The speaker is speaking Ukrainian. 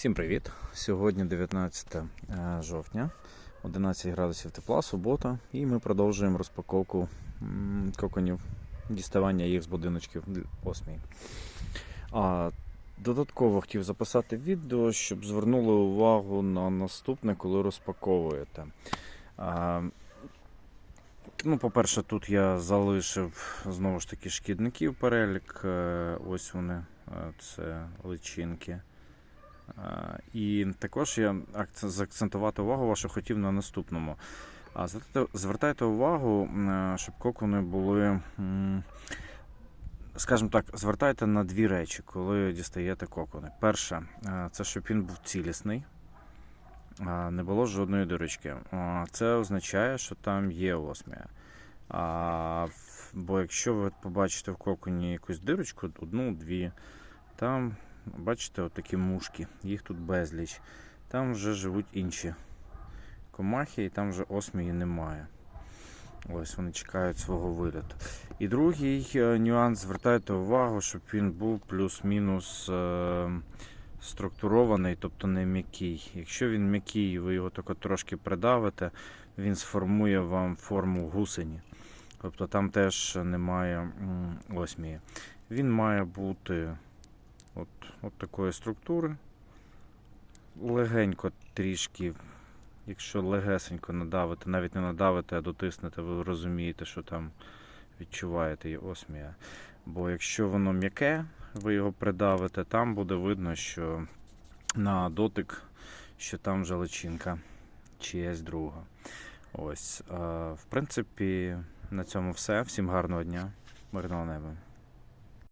Всім привіт! Сьогодні 19 е, жовтня, 11 градусів тепла, субота, і ми продовжуємо розпаковку коконів, діставання їх з будиночків 8. А, додатково хотів записати відео, щоб звернули увагу на наступне, коли розпаковуєте. А, Ну, по-перше, тут я залишив знову ж таки шкідників перелік. Е, Ось вони, е, це личинки. І також я заакцентувати увагу вашу хотів на наступному. А звертайте, увагу, щоб кокони були, скажімо так, звертайте на дві речі, коли дістаєте кокони. Перше, е, це щоб він був цілісний, не було жодної дирочки. Це означає, що там є осмія. Бо якщо ви побачите в коконі якусь дирочку, одну-дві, там Бачите, отакі мушки, їх тут безліч. Там вже живуть інші комахи, і там вже осмії немає. Ось вони чекають свого виліту. І другий е, нюанс, звертайте увагу, щоб він був плюс-мінус е, структурований, тобто не м'який. Якщо він м'який, ви його тільки трошки придавите, він сформує вам форму гусені. Тобто там теж немає осмії. Він має бути От, от такої структури. Легенько трішки, якщо легесенько надавити, навіть не надавити, а дотиснете, ви розумієте, що там відчуваєте і осмія. Бо якщо воно м'яке, ви його придавите, там буде видно, що на дотик, що там вже личинка чиясь друга. Ось, в принципі, на цьому все. Всім гарного дня, мирного неба.